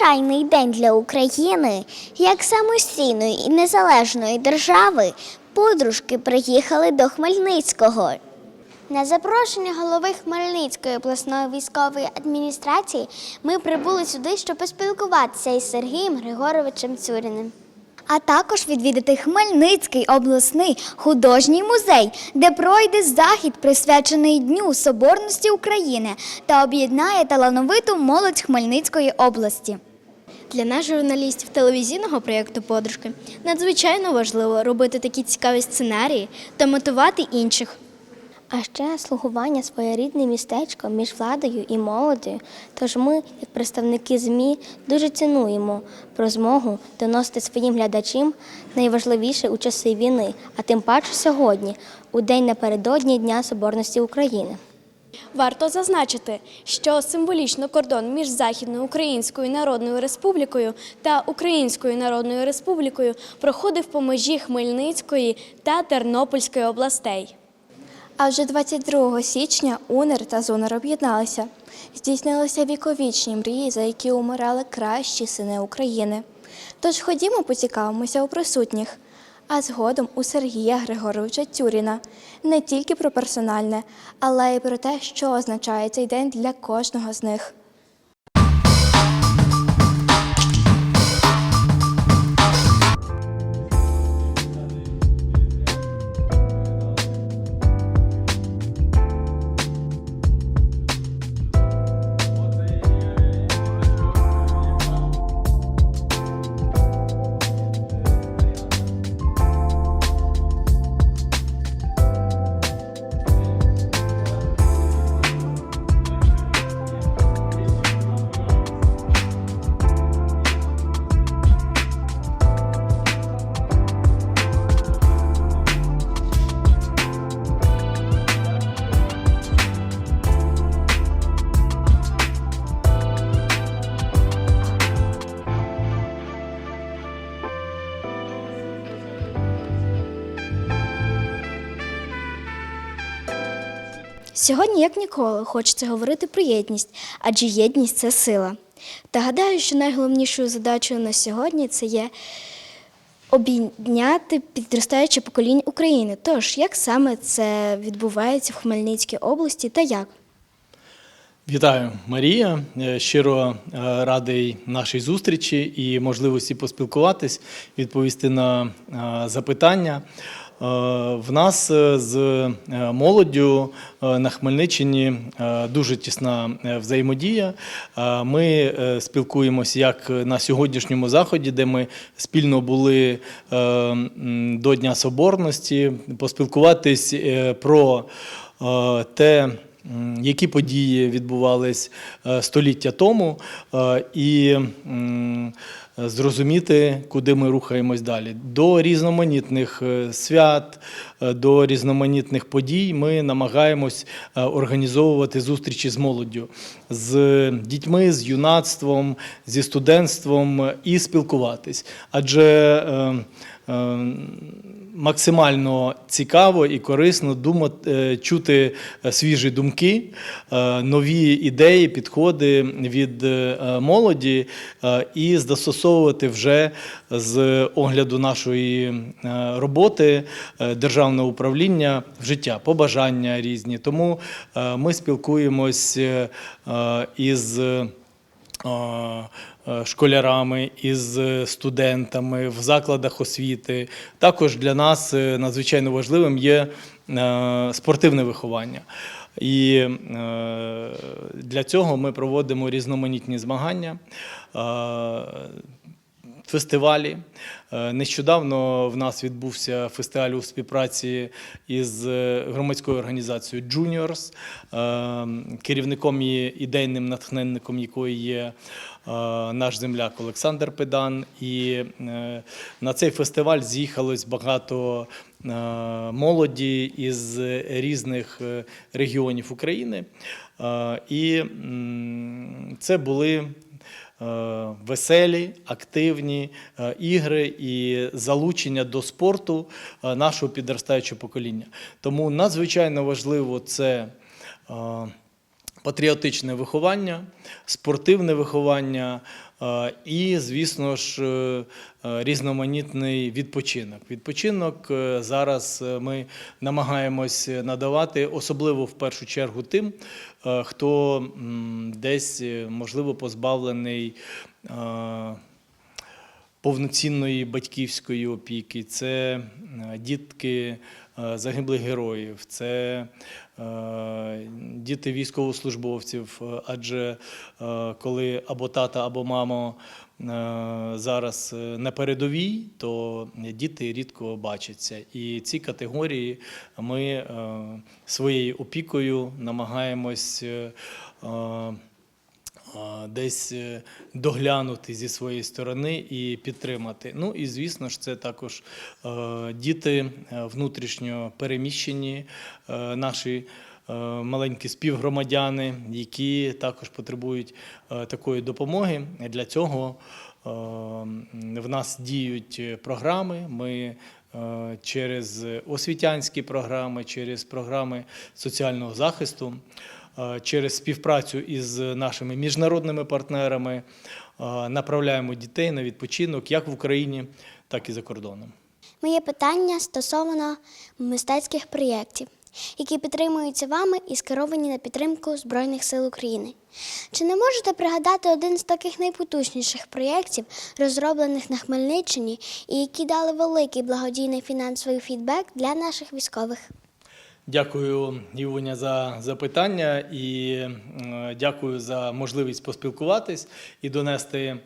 надзвичайний день для України, як самостійної і незалежної держави, подружки приїхали до Хмельницького. На запрошення голови Хмельницької обласної військової адміністрації ми прибули сюди, щоб поспілкуватися із Сергієм Григоровичем Цюріним. А також відвідати Хмельницький обласний художній музей, де пройде захід, присвячений Дню Соборності України та об'єднає талановиту молодь Хмельницької області. Для нас, журналістів телевізійного проєкту Подружки, надзвичайно важливо робити такі цікаві сценарії та мотивувати інших. А ще слугування своєрідне містечко між владою і молоддю. Тож ми, як представники ЗМІ, дуже цінуємо про змогу доносити своїм глядачам найважливіше у часи війни, а тим паче сьогодні, у день напередодні Дня Соборності України. Варто зазначити, що символічно кордон між Західною Українською Народною Республікою та Українською Народною Республікою проходив по межі Хмельницької та Тернопільської областей. А вже 22 січня УНР та ЗУНР об'єдналися. Здійснилися віковічні мрії, за які умирали кращі сини України. Тож ходімо поцікавимося у присутніх, а згодом у Сергія Григоровича Тюріна не тільки про персональне, але й про те, що означає цей день для кожного з них. Сьогодні, як ніколи, хочеться говорити про єдність, адже єдність це сила. Та гадаю, що найголовнішою задачею на сьогодні це є обійняти підростаюче покоління України. Тож, як саме це відбувається в Хмельницькій області та як? Вітаю, Марія. Е, Щиро е, радий нашій зустрічі і можливості поспілкуватись, відповісти на е, запитання. Е, В нас е, з е, молоддю на Хмельниччині дуже тісна взаємодія. Ми спілкуємося як на сьогоднішньому заході, де ми спільно були до Дня Соборності, поспілкуватись про те. Які події відбувались століття тому, і зрозуміти, куди ми рухаємось далі. До різноманітних е, свят, е, до різноманітних подій ми намагаємось е, організовувати зустрічі з молоддю, з дітьми, з юнацтвом, зі студентством і спілкуватись. Адже максимально цікаво і корисно думати, е, чути е, свіжі думки, е, нові ідеї, підходи від е, молоді е, і застосовувати вже з огляду нашої е, роботи е, державного управління в життя, побажання різні. Тому е, ми спілкуємось е, е, із е, е, школярами, із студентами в закладах освіти. Також для нас е, надзвичайно важливим є е, спортивне виховання. І е, для цього ми проводимо різноманітні змагання. Фестивалі. Е, Нещодавно в нас відбувся фестиваль у співпраці із е, громадською організацією Juniors, е, керівником і ідейним натхненником якої є наш земляк Олександр Педан. І на цей фестиваль з'їхалось багато молоді із різних регіонів України. І це були веселі, активні е, ігри і залучення до спорту е, нашого підростаючого покоління. Тому надзвичайно важливо це. е, Патріотичне виховання, спортивне виховання, Е, І, звісно ж, е, е, різноманітний відпочинок. Відпочинок е, зараз е, ми намагаємось надавати, особливо в першу чергу тим, е, хто десь е, можливо позбавлений. е, повноцінної батьківської опіки, це е, дітки е, загиблих героїв, це е, діти військовослужбовців. е, Адже е, коли або тата, або мама е, зараз е, на передовій, то діти рідко бачаться. І ці категорії ми е, своєю опікою намагаємось. Десь е, доглянути зі своєї сторони і підтримати. Ну і звісно ж, це також е, діти е, внутрішньо переміщені, наші. Маленькі співгромадяни, які також потребують такої допомоги. Для цього в нас діють програми. Ми через освітянські програми, через програми соціального захисту через співпрацю із нашими міжнародними партнерами е, направляємо дітей на відпочинок як в Україні, так і за кордоном. Моє питання стосовно мистецьких проєктів, які підтримуються вами і скеровані на підтримку Збройних сил України. Чи не можете пригадати один з таких найпотужніших проєктів, розроблених на Хмельниччині, і які дали великий благодійний фінансовий фідбек для наших військових? Дякую, Івоня, за запитання і дякую за можливість поспілкуватись і донести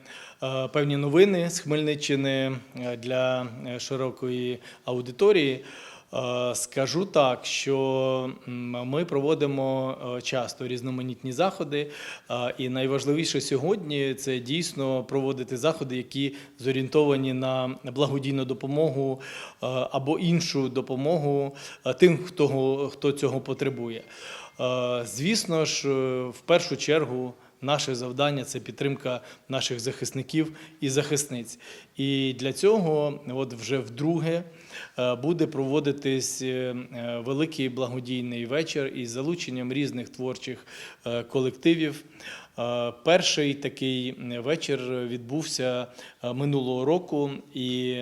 е, певні новини з Хмельниччини е, для е, широкої аудиторії. Е, Скажу так, що ми проводимо е, часто різноманітні заходи, е, і найважливіше сьогодні це дійсно проводити заходи, які зорієнтовані на благодійну допомогу або іншу допомогу тим, хто, хто цього потребує. Звісно ж, в першу чергу. Наше завдання це підтримка наших захисників і захисниць. І для цього, от вже вдруге, е, буде проводитись е, е, великий благодійний вечір із залученням різних творчих колективів. Перший такий вечір відбувся минулого року і.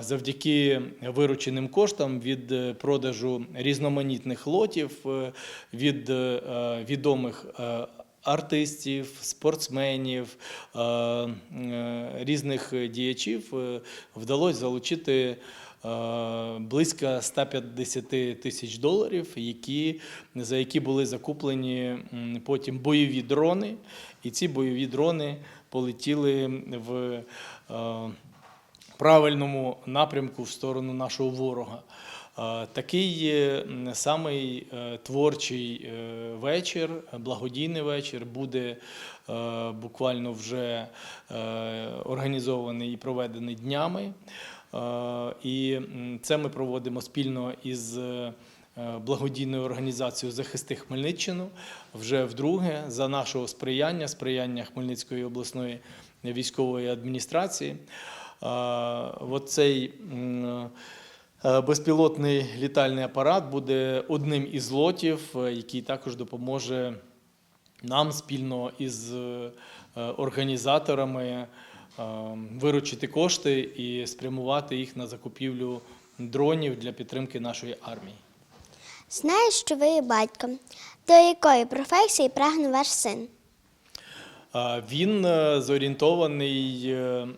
Завдяки вирученим коштам від продажу різноманітних лотів від відомих артистів, спортсменів, е, е, різних діячів е, вдалося залучити близько 150 тисяч доларів, які, за які були закуплені потім бойові дрони. І ці бойові дрони полетіли в правильному напрямку в сторону нашого ворога. Такий самий е, творчий е, вечір, благодійний вечір буде е, буквально вже організований і проведений днями. І це ми проводимо спільно із благодійною організацією Захисти Хмельниччину вже вдруге за нашого сприяння, сприяння Хмельницької обласної військової адміністрації. От цей м, е, безпілотний літальний апарат буде одним із лотів, е, який також допоможе нам спільно із е, організаторами е, виручити кошти і спрямувати їх на закупівлю дронів для підтримки нашої армії. Знаю, що ви є батьком. До якої професії прагне ваш син? Він е, зорієнтований е,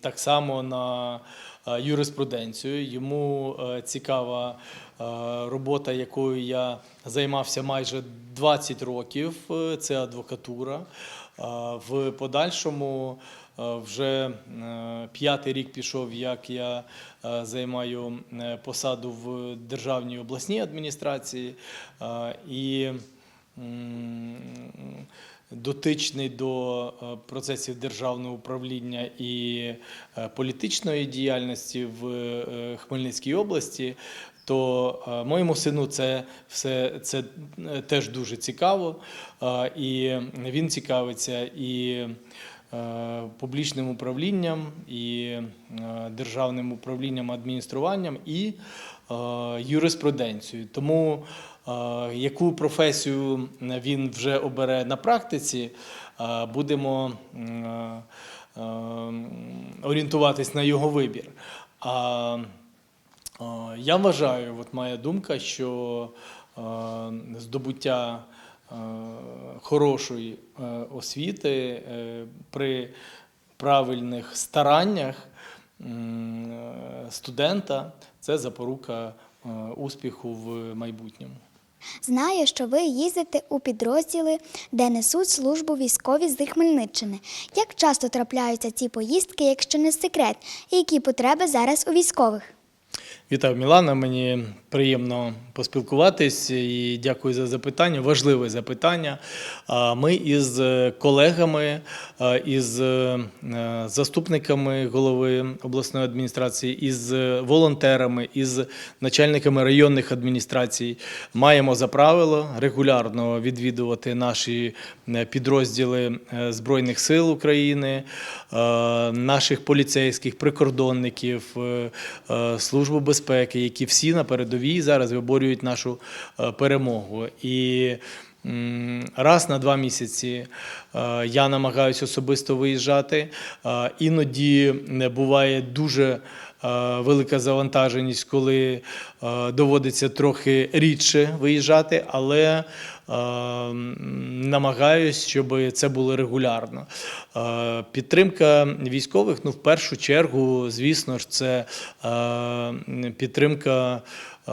так само на е, юриспруденцію. Йому е, цікава е, робота, якою я займався майже 20 років. е, Це адвокатура. В подальшому е, вже е, п'ятий рік пішов, як я е, займаю е, посаду в державній обласній адміністрації. Е, І дотичний до е, процесів державного управління і е, політичної діяльності в е, Хмельницькій області. То моєму сину це все це теж дуже цікаво, і він цікавиться і публічним управлінням, і державним управлінням адмініструванням і е, юриспруденцією. Тому е, яку професію він вже обере на практиці, е, будемо орієнтуватись на його вибір. А я вважаю, от моя думка, що здобуття хорошої освіти при правильних стараннях студента це запорука е, успіху в майбутньому. Знаю, що ви їздите у підрозділи, де несуть службу військові з Хмельниччини. Як часто трапляються ці поїздки, якщо не секрет, і які потреби зараз у військових? Вітаю, Мілана. Мені приємно поспілкуватись і дякую за запитання. Важливе запитання. Ми із е, колегами, із е, заступниками голови обласної адміністрації, із е, волонтерами, із начальниками районних адміністрацій маємо за правило регулярно відвідувати наші е, підрозділи е, Збройних сил України, е, наших поліцейських, прикордонників, е, е, службу безпеки, які всі на передовій зараз виборюють нашу е, перемогу. І раз на два місяці е, я намагаюся особисто виїжджати. Е, Іноді буває дуже велика завантаженість, коли доводиться трохи рідше виїжджати, але намагаюсь, щоб це було регулярно. Е, Підтримка військових, ну, в першу чергу, звісно ж, це е, підтримка е,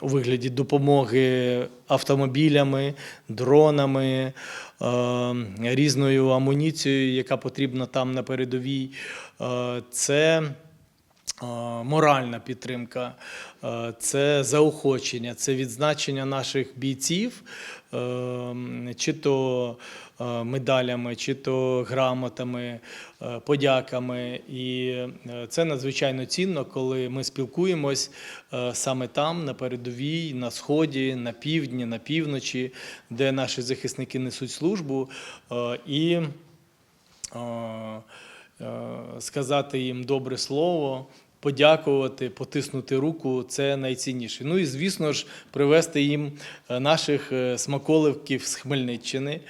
у вигляді допомоги автомобілями, дронами, е, різною амуніцією, яка потрібна там на передовій. Е, Це е, моральна підтримка, е, це заохочення, це відзначення наших бійців, е, чи то е, медалями, чи то грамотами, е, подяками. І е, це надзвичайно цінно, коли ми спілкуємось е, саме там, на передовій, на сході, на півдні, на півночі, де наші захисники несуть службу. Е, І е, е, сказати їм добре слово, подякувати, потиснути руку це найцінніше. Ну і звісно ж, привезти їм е, наших е, смаколиків з Хмельниччини.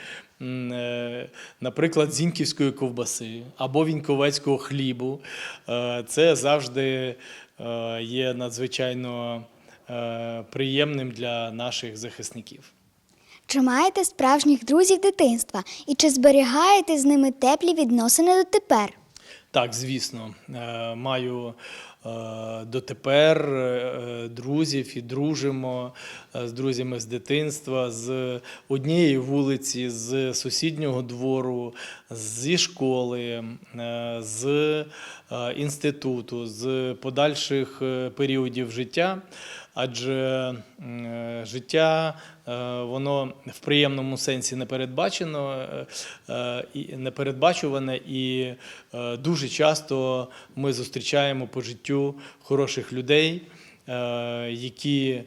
е, Наприклад, зіньківської ковбаси або віньковецького хлібу. Це завжди є надзвичайно приємним для наших захисників. Чи маєте справжніх друзів дитинства? І чи зберігаєте з ними теплі відносини дотепер? Так, звісно, Е, маю е, дотепер е, друзів і дружимо з друзями з дитинства, з однієї вулиці, з сусіднього двору, зі школи, з інституту, з подальших періодів життя. Адже е, життя е, воно в приємному сенсі не передбачено, е, непередбачуване, і дуже часто ми зустрічаємо по життю хороших людей, які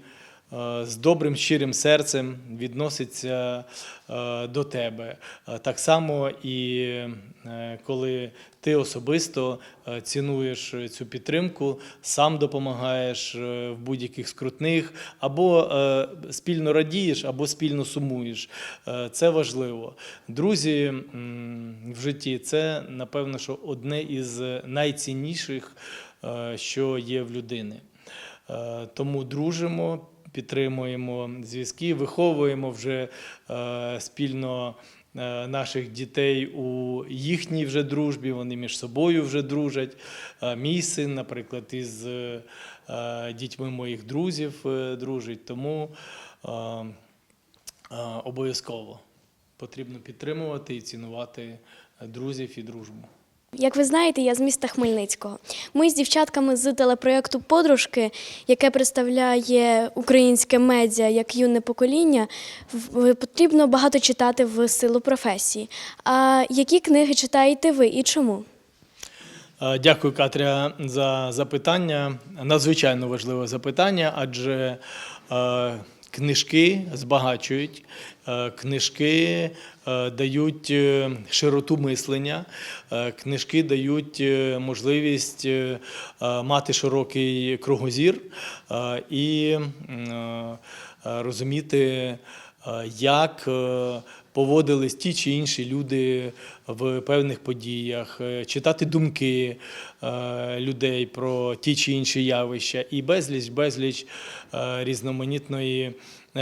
з добрим щирим серцем відносяться е, до тебе. Е, Так само і е, коли ти особисто е, цінуєш цю підтримку, сам допомагаєш е, в будь-яких скрутних, або е, спільно радієш, або спільно сумуєш. Е, Це важливо. Друзі в житті це, напевно, що одне із найцінніших, е, що є в людини. Е, Тому дружимо, підтримуємо зв'язки, виховуємо вже е, спільно е, наших дітей у їхній вже дружбі, вони між собою вже дружать. Е, Мій син, наприклад, із дітьми моїх друзів дружить. Тому обов'язково потрібно підтримувати і цінувати друзів і дружбу. Як ви знаєте, я з міста Хмельницького. Ми з дівчатками з телепроєкту Подружки, яке представляє українське медіа як юне покоління, потрібно багато читати в силу професії. А які книги читаєте ви і чому? Дякую, Катря, за запитання. Надзвичайно важливе запитання, адже Книжки збагачують, е, книжки е, дають е, широту мислення, е, книжки дають е, можливість е, е, мати широкий кругозір е, і е, е, розуміти, е, як е, поводились ті чи інші люди в певних подіях, е, читати думки е, людей про ті чи інші явища, і безліч, безліч е, різноманітної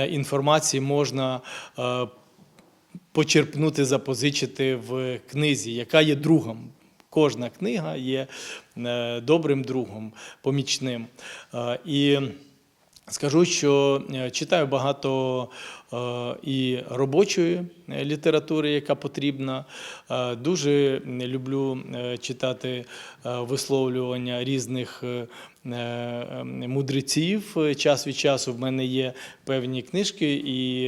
інформації можна почерпнути, запозичити в книзі, яка є другом. Кожна книга є добрим другом, помічним. І Скажу, що е, читаю багато е, і робочої е, літератури, яка потрібна. Дуже люблю читати висловлювання різних мудреців. Час від часу в мене є певні книжки, і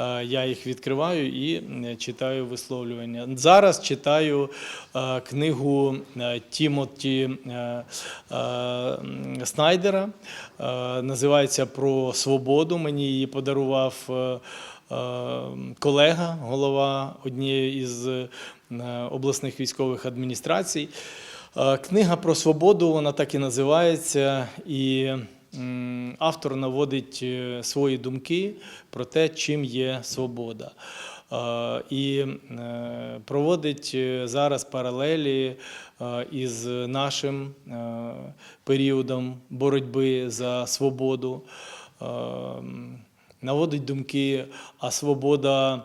е, я їх відкриваю і е, читаю висловлювання. Зараз читаю е, книгу е, Тімоті е, е, Снайдера. Е, Називається Про свободу. Мені її подарував е, е, колега, голова однієї із е, обласних військових адміністрацій. Книга про свободу, вона так і називається. І автор наводить е, свої думки про те, чим є свобода. І е, проводить е, зараз паралелі із нашим періодом боротьби за свободу. Наводить думки, а свобода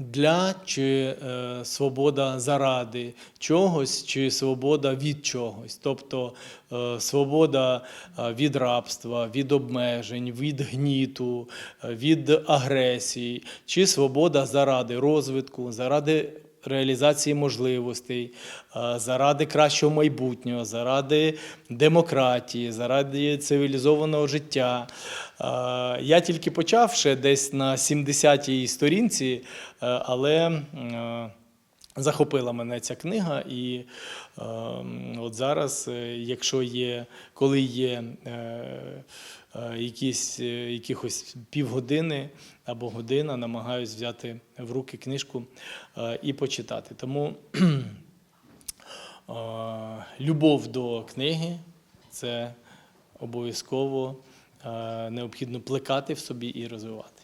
для чи е, свобода заради чогось, чи свобода від чогось, тобто е, свобода е, від рабства, від обмежень, від гніту, е, від агресії, чи свобода заради розвитку, заради реалізації можливостей, е, заради кращого майбутнього, заради демократії, заради цивілізованого життя. Е, Я тільки почав ще десь на 70-й сторінці, е, але захопила мене ця книга, і от зараз, якщо є, коли є якісь, е, якихось півгодини або година, намагаюсь взяти в руки книжку е, і почитати. Тому е, любов до книги це обов'язково е, необхідно плекати в собі і розвивати.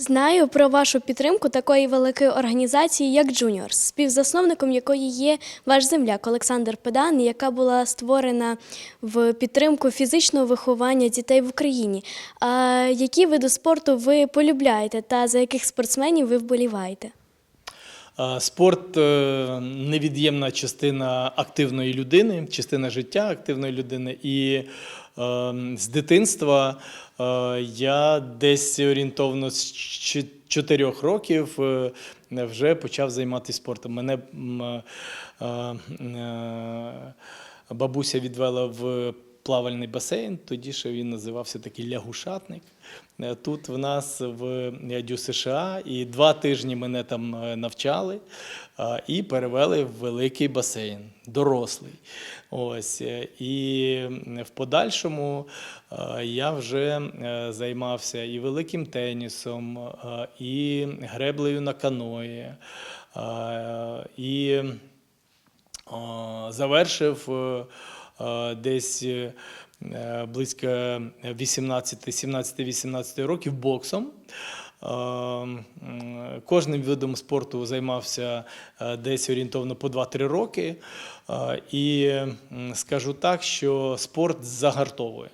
Знаю про вашу підтримку такої великої організації, як Juniors, співзасновником якої є ваш земляк Олександр Педан, яка була створена в підтримку фізичного виховання дітей в Україні. А які види спорту ви полюбляєте та за яких спортсменів ви вболіваєте? Спорт е, невід'ємна частина активної людини, частина життя активної людини. І з дитинства е, я десь орієнтовно з 4 років е, вже почав займатися спортом. Мене е, бабуся відвела в плавальний басейн, тоді ще він називався такий лягушатник. Е, Тут в нас в ДЮ США, і два тижні мене там е, навчали і перевели в великий басейн, дорослий. Ось. е, І в подальшому я вже займався і великим тенісом, і греблею на каної, і завершив десь е, близько 18-17-18 років боксом. Е, Кожним видом спорту займався е, десь орієнтовно по 2-3 роки. Е, І скажу так, що спорт загартовує.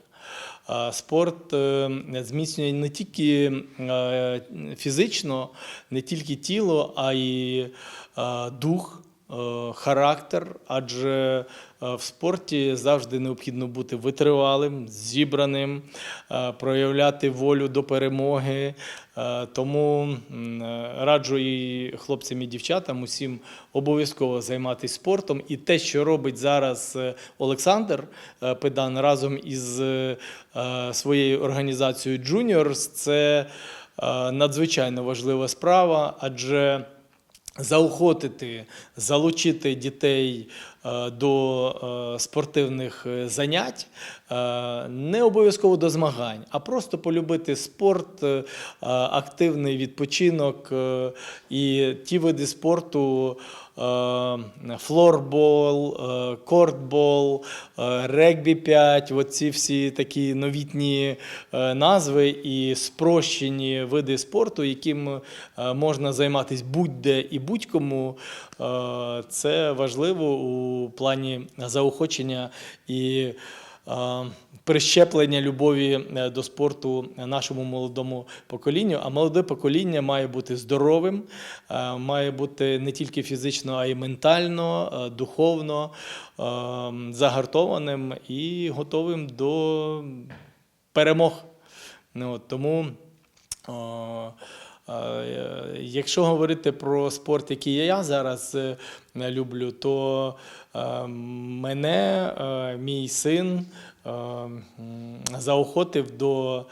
Спорт е, зміцнює не тільки е, фізично, не тільки тіло, а й е, дух, е, характер. Адже е, в спорті завжди необхідно бути витривалим, зібраним, е, проявляти волю до перемоги. Е, Тому е, раджу і хлопцям, і дівчатам усім обов'язково займатися спортом. І те, що робить зараз е, Олександр е, Педан разом із е, е, своєю організацією Juniors, це е, надзвичайно важлива справа, адже заохотити, залучити дітей е, до е, спортивних е, занять, не обов'язково до змагань, а просто полюбити спорт, активний відпочинок і ті види спорту. Е, Флорбол, е, кортбол, е, регбі 5, оці всі такі новітні назви і спрощені види спорту, яким можна займатися будь-де і будь-кому. Це важливо у плані заохочення і прищеплення любові е, до спорту нашому молодому поколінню. А молоде покоління має бути здоровим, е, має бути не тільки фізично, а й ментально, е, духовно загартованим і готовим до перемог. Ну, тому. Якщо говорити про спорт, який я зараз люблю, то мене е, мій син е, заохотив до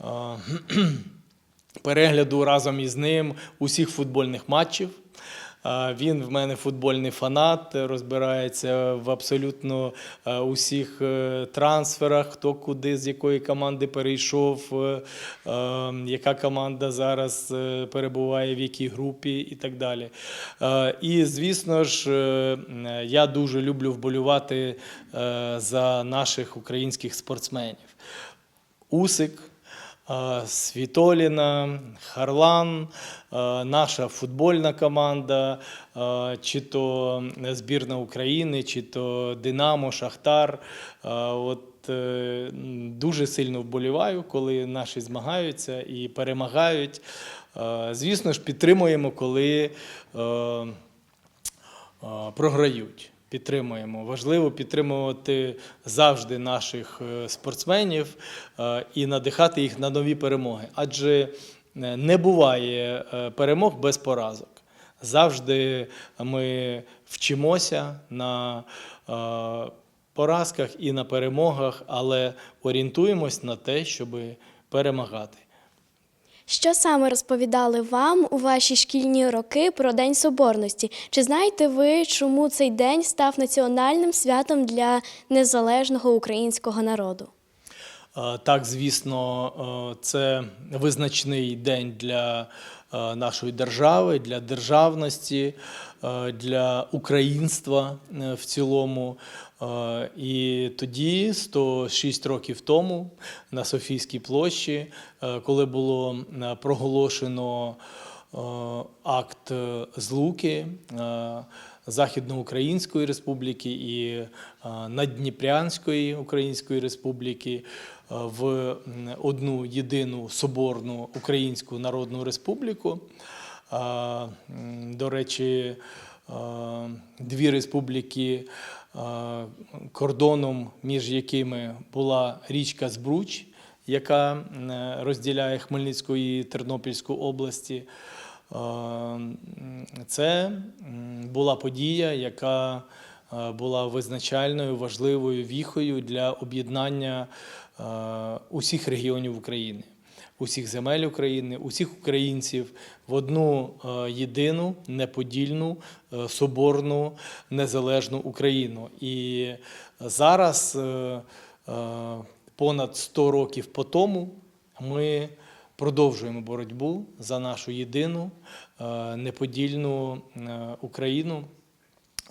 е, перегляду разом із ним усіх футбольних матчів. Він в мене футбольний фанат, розбирається в абсолютно е, усіх е, трансферах, хто куди, з якої команди перейшов, е, яка команда зараз перебуває в якій групі і так далі. І, звісно ж, я дуже люблю вболювати за наших українських спортсменів. Усик. Світоліна, Харлан, наша футбольна команда, чи то збірна України, чи то Динамо, Шахтар. От е, дуже сильно вболіваю, коли наші змагаються і перемагають. Звісно ж, підтримуємо, коли е, е, програють. Підтримуємо. Важливо підтримувати завжди наших е, спортсменів е, і надихати їх на нові перемоги. Адже е, не буває перемог без поразок. Завжди ми вчимося на поразках і на перемогах, але орієнтуємось на те, щоб перемагати. Що саме розповідали вам у ваші шкільні роки про День Соборності? Чи знаєте ви, чому цей день став національним святом для незалежного українського народу? Так, звісно, це визначний день для нашої держави, для державності, для українства е, в цілому. І тоді, 106 років тому, на Софійській площі, е, коли було е, проголошено е, акт злуки Західноукраїнської республіки і Наддніпрянської Української республіки в одну єдину соборну Українську Народну Республіку. До речі, дві республіки, е, кордоном між якими була річка Збруч, яка розділяє Хмельницьку і Тернопільську області. Е, Це була подія, яка е, була визначальною, важливою віхою для об'єднання е, усіх регіонів України, усіх земель України, усіх українців в одну е, єдину, неподільну, е, соборну, незалежну Україну. І зараз, е, понад 100 років по тому, ми продовжуємо боротьбу за нашу єдину, неподільну Україну.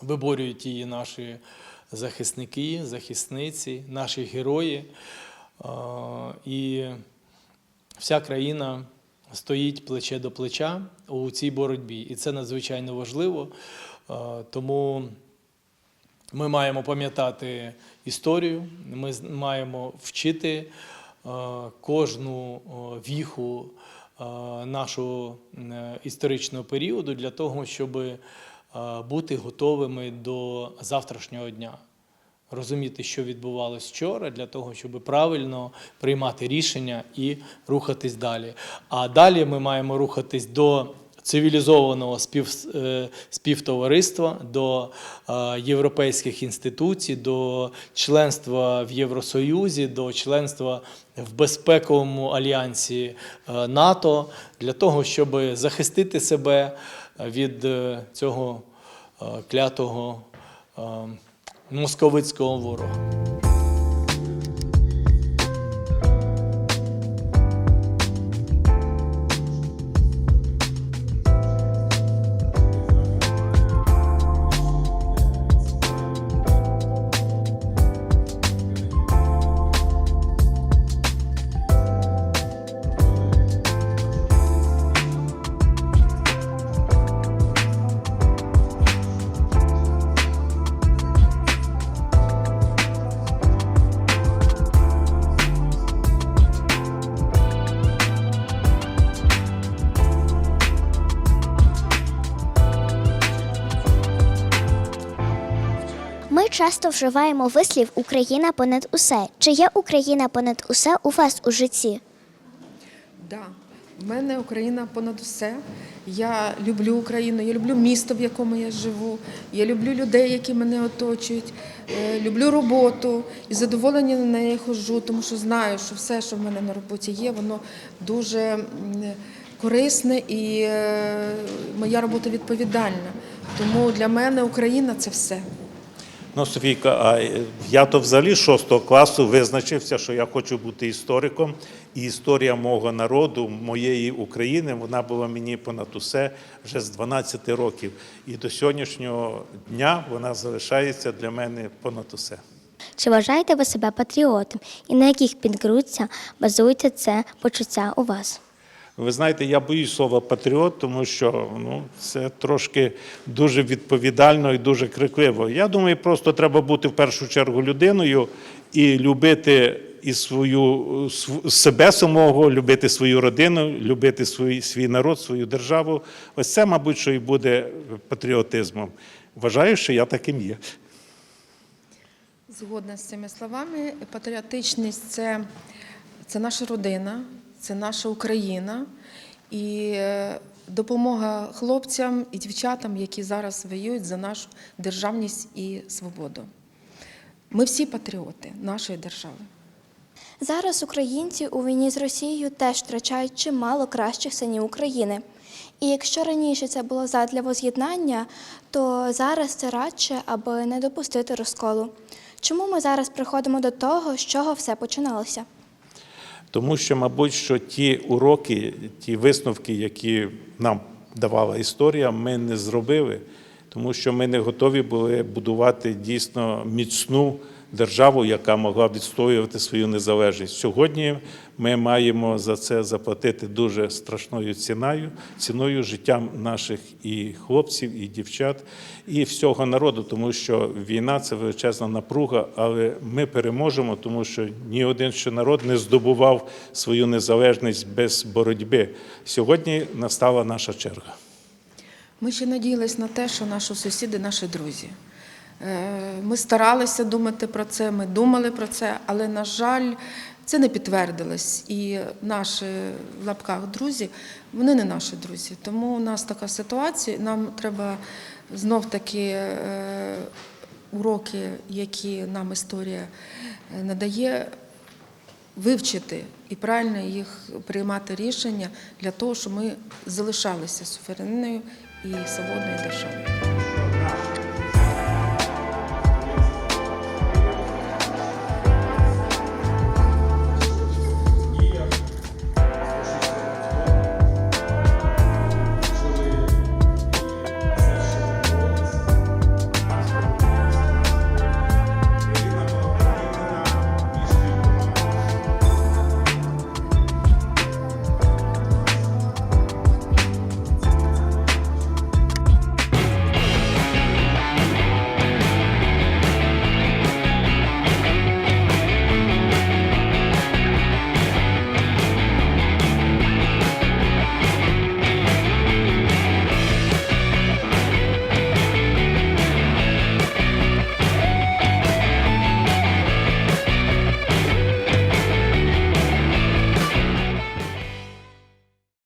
Виборюють її наші захисники, захисниці, наші герої. І вся країна стоїть плече до плеча у цій боротьбі. І це надзвичайно важливо. Е, Тому ми маємо пам'ятати історію, ми маємо вчити е, кожну віху е, нашого е, історичного періоду для того, щоб бути готовими до завтрашнього дня. Розуміти, що відбувалось вчора, для того, щоб правильно приймати рішення і рухатись далі. А далі ми маємо рухатись до цивілізованого спів, е, співтовариства, до е, європейських інституцій, до членства в Євросоюзі, до членства в безпековому альянсі е, НАТО, для того, щоб захистити себе від цього клятого московицького ворога. Часто вживаємо вислів Україна понад усе. Чи є Україна понад усе у вас у житті? Да. В мене Україна понад усе. Я люблю Україну, я люблю місто, в якому я живу. Я люблю людей, які мене оточують. Е, Люблю роботу і з задоволенням на неї ходжу, тому що знаю, що все, що в мене на роботі є, воно дуже корисне і е, моя робота відповідальна. Тому для мене Україна це все. Ну, Софійка, а е, я то взагалі з 6 класу визначився, що я хочу бути істориком. І історія мого народу, моєї України, вона була мені понад усе вже з 12 років. І до сьогоднішнього дня вона залишається для мене понад усе. Чи вважаєте ви себе патріотом? І на яких підґрунтях базується це почуття у вас? Ви знаєте, я боюсь слова патріот, тому що ну, це трошки дуже відповідально і дуже крикливо. Я думаю, просто треба бути в першу чергу людиною і любити і свою себе самого, любити свою родину, любити свій, свій народ, свою державу. Ось це, мабуть, що і буде патріотизмом. Вважаю, що я таким є. Згодна з цими словами. Патріотичність це, це наша родина, це наша Україна і е, допомога хлопцям і дівчатам, які зараз воюють за нашу державність і свободу. Ми всі патріоти нашої держави. Зараз українці у війні з Росією теж втрачають чимало кращих синів України. І якщо раніше це було задля воз'єднання, то зараз це радше, аби не допустити розколу. Чому ми зараз приходимо до того, з чого все починалося? Тому що, мабуть, що ті уроки, ті висновки, які нам давала історія, ми не зробили, тому що ми не готові були будувати дійсно міцну державу, яка могла відстоювати свою незалежність. Сьогодні ми маємо за це заплатити дуже страшною ціною, ціною життям наших і хлопців, і дівчат, і всього народу, тому що війна це величезна напруга, але ми переможемо, тому що ні один ще народ не здобував свою незалежність без боротьби. Сьогодні настала наша черга. Ми ще надіялись на те, що наші сусіди наші друзі. Е, Ми старалися думати про це, ми думали про це, але, на жаль, це не підтвердилось. І наші в лапках друзі, вони не наші друзі. Тому у нас така ситуація. Нам треба знов-таки е, уроки, які нам історія е, надає, вивчити і правильно їх приймати рішення для того, щоб ми залишалися суверенною і свободною державою.